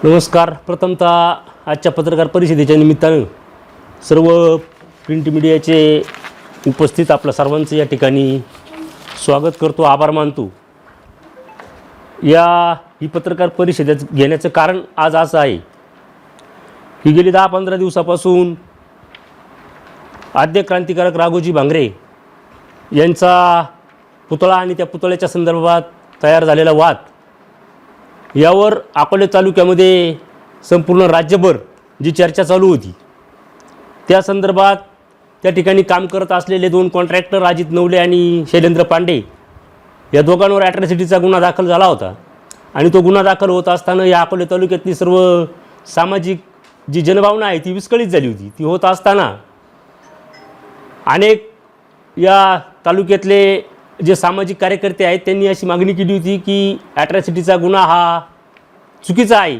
नमस्कार. प्रथमतः आजच्या पत्रकार परिषदेच्या निमित्तानं सर्व प्रिंट मीडियाचे उपस्थित आपल्या सर्वांचं या ठिकाणी स्वागत करतो आभार मानतो. या ही पत्रकार परिषदेत घेण्याचं कारण आज असं आहे की गेली दहा पंधरा दिवसापासून आद्य क्रांतिकारक राघोजी भांगरे यांचा पुतळा आणि त्या पुतळ्याच्या संदर्भात तयार झालेला वाद यावर अकोले तालुक्यामध्ये संपूर्ण राज्यभर जी चर्चा चालू होती त्या संदर्भात त्या ठिकाणी काम करत असलेले दोन कॉन्ट्रॅक्टर अजित नवले आणि शैलेंद्र पांडे या दोघांवर ॲट्रॉसिटीचा गुन्हा दाखल झाला होता. आणि तो गुन्हा दाखल होत असताना या अकोले तालुक्यातली सर्व सामाजिक जी जनभावना आहे ती विस्कळीत झाली होती. ती होत असताना अनेक या तालुक्यातले जे सामाजिक कार्यकर्ते आहेत त्यांनी अशी मागणी केली होती की ॲट्रॅसिटीचा गुन्हा हा चुकीचा आहे.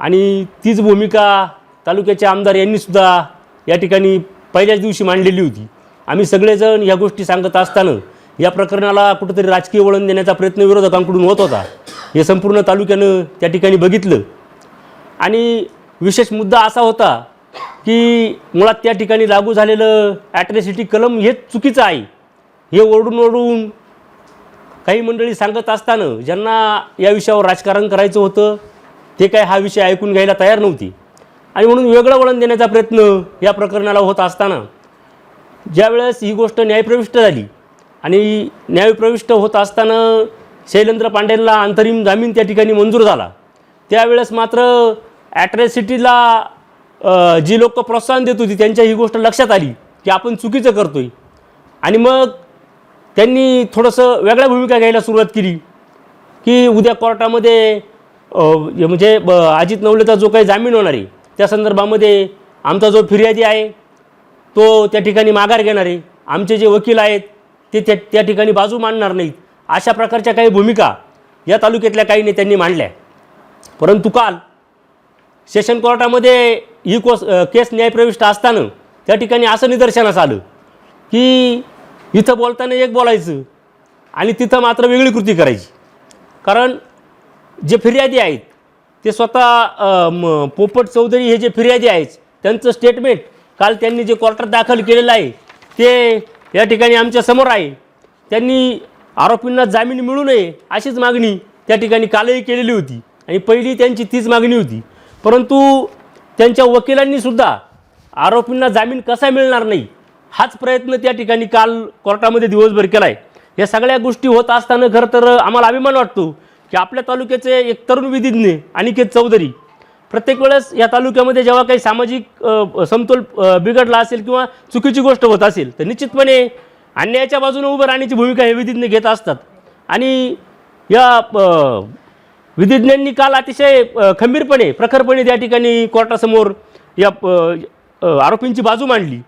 आणि तीच भूमिका तालुक्याचे आमदार यांनीसुद्धा या ठिकाणी पहिल्याच दिवशी मांडलेली होती. आम्ही सगळेजण या गोष्टी सांगत असताना या प्रकरणाला कुठंतरी राजकीय वळण देण्याचा प्रयत्न विरोधकांकडून होत होता. हे संपूर्ण तालुक्यानं त्या ठिकाणी बघितलं. आणि विशेष मुद्दा असा होता की मुळात त्या ठिकाणी लागू झालेलं ॲट्रॅसिटी कलम हेच चुकीचं आहे. हे ओरडून ओरडून काही मंडळी सांगत असताना ज्यांना या विषयावर राजकारण करायचं होतं ते काय हा विषय ऐकून घ्यायला तयार नव्हती. आणि म्हणून वेगळं वळण देण्याचा प्रयत्न या प्रकरणाला होत असताना ज्यावेळेस ही गोष्ट न्यायप्रविष्ट झाली आणि न्यायप्रविष्ट होत असताना शैलेंद्र पांडेंना अंतरिम जामीन त्या ठिकाणी मंजूर झाला. त्यावेळेस मात्र ॲट्रॅसिटीला जी लोक प्रोत्साहन देत होती त्यांच्या ही गोष्ट लक्षात आली की आपण चुकीचं करतोय. आणि मग त्यांनी थोडंसं वेगळ्या भूमिका घ्यायला सुरुवात केली. की उद्या कोर्टामध्ये म्हणजे ब अजित नवलेचा जो काही जामीन होणार आहे त्या संदर्भामध्ये आमचा जो फिर्यादी आहे तो त्या ठिकाणी माघार घेणार आहे. आमचे जे वकील आहेत ते त्या त्या ठिकाणी बाजू मांडणार नाहीत. अशा प्रकारच्या काही भूमिका या तालुक्यातल्या काही नेत्यांनी मांडल्या. परंतु काल सेशन कोर्टामध्ये ही कोस केस न्यायप्रविष्ट असताना त्या ठिकाणी असं निदर्शनास आलं की इथं बोलताना एक बोलायचं आणि तिथं मात्र वेगळी कृती करायची. कारण जे फिर्यादी आहेत ते स्वतः पोपट चौधरी हे जे फिर्यादी आहेत त्यांचं स्टेटमेंट काल त्यांनी जे कोर्टात दाखल केलेलं आहे ते या ठिकाणी आमच्यासमोर आहे. त्यांनी आरोपींना जामीन मिळू नये अशीच मागणी त्या ठिकाणी कालही केलेली होती आणि पहिली त्यांची तीच मागणी होती. परंतु त्यांच्या वकिलांनीसुद्धा आरोपींना जामीन कसा मिळणार नाही हाच प्रयत्न त्या ठिकाणी काल कोर्टामध्ये दिवसभर केला आहे या सगळ्या गोष्टी होत असताना खरं तर आम्हाला अभिमान वाटतो की आपल्या तालुक्याचे एक तरुण विधिज्ञ अनिकेत चौधरी प्रत्येक वेळेस या तालुक्यामध्ये जेव्हा काही सामाजिक समतोल बिघडला असेल किंवा चुकीची गोष्ट होत असेल तर निश्चितपणे अन्यायाच्या बाजूने उभं राहण्याची भूमिका हे विधिज्ञ घेत असतात. आणि या विधिज्ञांनी काल अतिशय खंबीरपणे प्रखरपणे त्या ठिकाणी कोर्टासमोर या आरोपींची बाजू मांडली.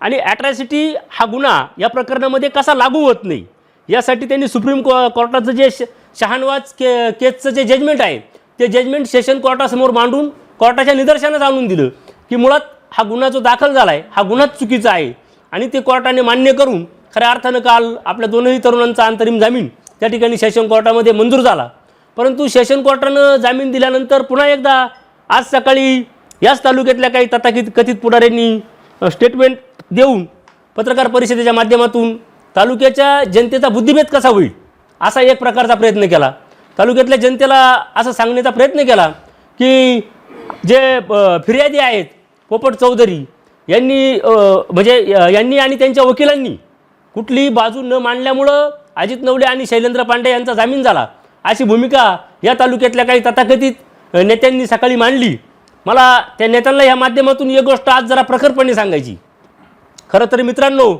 आणि ॲट्रॅसिटी हा गुन्हा या प्रकरणामध्ये कसा लागू होत नाही यासाठी त्यांनी सुप्रीम को कोर्टाचं जे श शहानवाज के केसचं जे जजमेंट आहे ते जजमेंट सेशन कोर्टासमोर मांडून कोर्टाच्या निदर्शनात आणून दिलं की मुळात हा गुन्हा जो दाखल झाला आहे हा गुन्हाच चुकीचा आहे. आणि ते कोर्टाने मान्य करून खऱ्या अर्थानं काल आपल्या दोनही तरुणांचा अंतरिम जामीन त्या ठिकाणी सेशन कोर्टामध्ये मंजूर झाला. परंतु सेशन कोर्टानं जामीन दिल्यानंतर पुन्हा एकदा आज सकाळी याच तालुक्यातल्या काही तथाकथित कथित पुढाऱ्यांनी स्टेटमेंट देऊन पत्रकार परिषदेच्या माध्यमातून तालुक्याच्या जनतेचा बुद्धिभेद कसा होईल असा एक प्रकारचा प्रयत्न केला. तालुक्यातल्या जनतेला असं सांगण्याचा प्रयत्न केला की जे फिर्यादी आहेत पोपट चौधरी यांनी म्हणजे यांनी आणि त्यांच्या वकिलांनी कुठलीही बाजू न मांडल्यामुळं अजित नवले आणि शैलेंद्र पांडे यांचा जामीन झाला. अशी भूमिका या तालुक्यातल्या काही तथाकथित नेत्यांनी सकाळी मांडली. मला त्या नेत्यांना या माध्यमातून एक गोष्ट आज जरा प्रखरपणे सांगायची. खरं तर मित्रांनो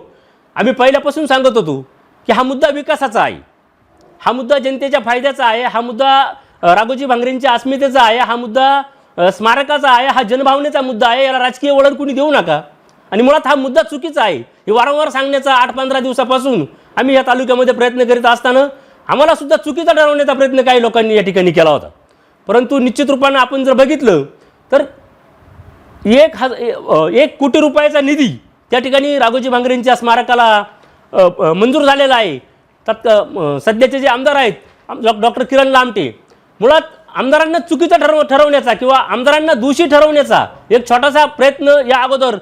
आम्ही पहिल्यापासून सांगत होतो की हा मुद्दा विकासाचा आहे. हा मुद्दा जनतेच्या फायद्याचा आहे हा मुद्दा राघोजी भांगरेंच्या अस्मितेचा आहे हा मुद्दा स्मारकाचा आहे हा जनभावनेचा मुद्दा आहे याला राजकीय वळण कुणी देऊ नका. आणि मुळात हा मुद्दा चुकीचा आहे. हे वारंवार सांगण्याचा आठ पंधरा दिवसापासून आम्ही या तालुक्यामध्ये प्रयत्न करीत असताना आम्हाला सुद्धा चुकीचा ठरवण्याचा प्रयत्न काही लोकांनी या ठिकाणी केला होता. परंतु निश्चित रूपानं आपण जर बघितलं तर एक हज एक कोटी रुपयाचा निधी त्या ठिकाणी राघोजी भांगरेंच्या स्मारकाला मंजूर झालेला आहे. तत् सध्याचे जे आमदार आहेत डॉक्टर किरण लामटे मुळात आमदारांना चुकीचं ठरव ठरवण्याचा किंवा आमदारांना दोषी ठरवण्याचा एक छोटासा प्रयत्न या अगोदर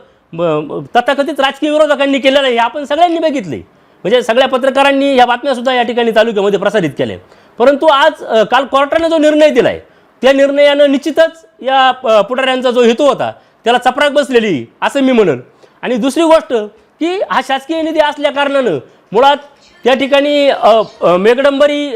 तथाकथित राजकीय विरोधकांनी केलेला आहे हे आपण सगळ्यांनी बघितले. म्हणजे सगळ्या पत्रकारांनी या बातम्यासुद्धा या ठिकाणी तालुक्यामध्ये प्रसारित केल्या. परंतु आज काल कोर्टाने जो निर्णय दिला आहे त्या निर्णयानं निश्चितच या पुढाऱ्यांचा जो हेतू होता त्याला चपराक बसलेली असं मी म्हणन. आणि दुसरी गोष्ट की हा शासकीय निधी असल्या कारणानं मुळात त्या ठिकाणी अ, मेघडंबरी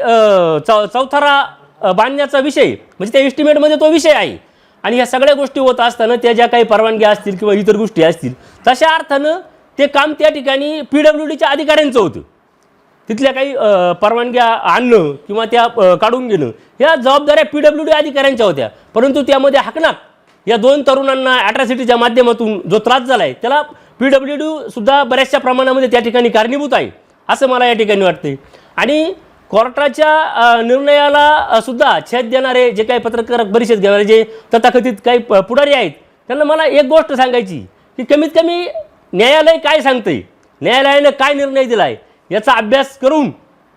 चौ चौथारा बांधण्याचा विषय म्हणजे त्या इस्टिमेटमध्ये तो विषय आहे. आणि ह्या सगळ्या गोष्टी होत असताना त्या ज्या काही परवानग्या असतील किंवा इतर गोष्टी असतील तशा अर्थानं ते काम त्या ठिकाणी पी डब्ल्यू डीच्या अधिकाऱ्यांचं होतं. तिथल्या काही परवानग्या आणणं किंवा त्या काढून घेणं ह्या जबाबदाऱ्या पी डब्ल्यू डी अधिकाऱ्यांच्या होत्या. परंतु त्यामध्ये हाकनाक या दोन तरुणांना अॅट्रॉसिटीच्या माध्यमातून जो त्रास झाला आहे त्याला पी डब्ल्यू डी सुद्धा बऱ्याचशा प्रमाणामध्ये त्या ठिकाणी कारणीभूत आहे असं मला या ठिकाणी वाटते आणि कोर्टाच्या निर्णयाला सुद्धा छेद देणारे जे काही पत्रकार परिषद घेणारे जे तथाकथित काही प- पुढारी आहेत त्यांना मला एक गोष्ट सांगायची की कमीत कमी न्यायालय काय सांगतंय न्यायालयानं काय निर्णय दिला आहे याचा अभ्यास करून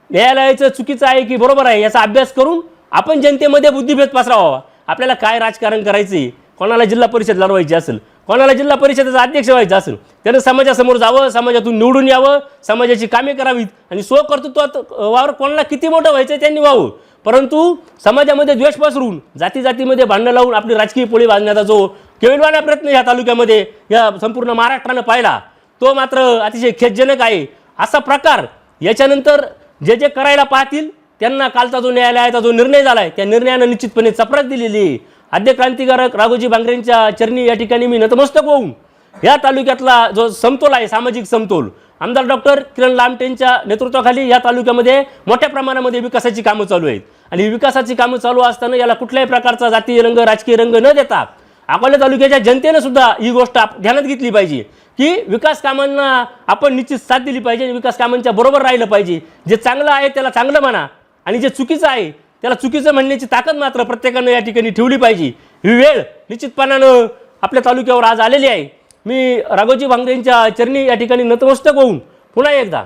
न्यायालयाचं चुकीचं आहे की बरोबर आहे याचा अभ्यास करून आपण जनतेमध्ये बुद्धिभेद पसरावा आपल्याला काय राजकारण करायचं आहे कोणाला जिल्हा परिषद लढवायची असेल कोणाला जिल्हा परिषदेचा अध्यक्ष व्हायचं असेल त्यानं समाजासमोर जावं समाजातून निवडून यावं समाजाची कामे करावीत आणि स्वकर्तृत्वात वावर कोणाला किती मोठं व्हायचं त्यांनी व्हावं. परंतु समाजामध्ये द्वेष पसरून जाती जातीमध्ये भांडणं लावून आपली राजकीय पोळी बांधण्याचा जो केविलवाना प्रयत्न या तालुक्यामध्ये या संपूर्ण महाराष्ट्रानं पाहिला तो मात्र अतिशय खेदजनक आहे. असा प्रकार याच्यानंतर जे जे करायला पाहतील त्यांना कालचा जो न्यायालयाचा जो निर्णय झाला आहे त्या निर्णयानं निश्चितपणे चपराक दिलेली आहे. आद्य क्रांतिकारक राघोजी बांगरेंच्या चरणी या ठिकाणी मी नतमस्तक होऊन या तालुक्यातला जो समतोल आहे सामाजिक समतोल आमदार डॉक्टर किरण लामटेंच्या नेतृत्वाखाली या तालुक्यामध्ये मोठ्या प्रमाणामध्ये विकासाची कामं चालू आहेत. आणि विकासाची कामं चालू असताना याला कुठल्याही प्रकारचा जातीय रंग राजकीय रंग न देता अकोला तालुक्याच्या जनतेनं सुद्धा ही गोष्ट आप- ध्यानात घेतली पाहिजे की विकास कामांना आपण निश्चित साथ दिली पाहिजे आणि विकास कामांच्या बरोबर राहिलं पाहिजे. जे चांगलं आहे त्याला चांगलं म्हणा आणि जे चुकीचं आहे त्याला चुकीचं म्हणण्याची ताकद मात्र प्रत्येकानं या ठिकाणी ठेवली पाहिजे. ही वेळ निश्चितपणानं आपल्या तालुक्यावर आज आलेली आहे. मी राघोजी भांगरेंच्या चरणी या ठिकाणी नतमस्तक होऊन पुन्हा एकदा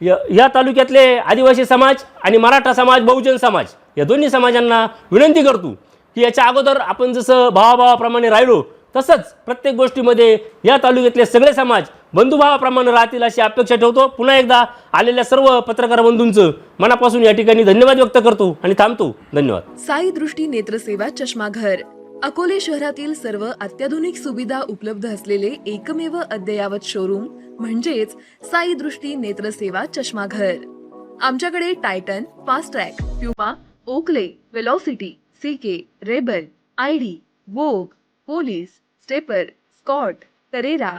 या या तालुक्यातले आदिवासी समाज आणि मराठा समाज बहुजन समाज या दोन्ही समाजांना विनंती करतो की याच्या अगोदर आपण जसं भावाभावाप्रमाणे राहिलो तसंच प्रत्येक गोष्टीमध्ये या तालुक्यातले सगळे समाज बंधुभावाप्रमाणे राहतील अशी अपेक्षा ठेवतो. पुन्हा एकदा आलेल्या सर्व पत्रकार बंधूंचं मनापासून या ठिकाणी धन्यवाद व्यक्त करतो आणि थांबतो. धन्यवाद. साई दृष्टी नेत्रसेवा चष्माघर. अकोले शहरातील सर्व अत्याधुनिक सुविधा उपलब्ध असलेले एकमेव अद्ययावत शोरूम म्हणजेच साई दृष्टी नेत्रसेवा चष्माघर. आमच्याकडे Titan Fastrack Puma Oakley Velocity CK Rebel ID Vogue Police Stepper Scott Carrera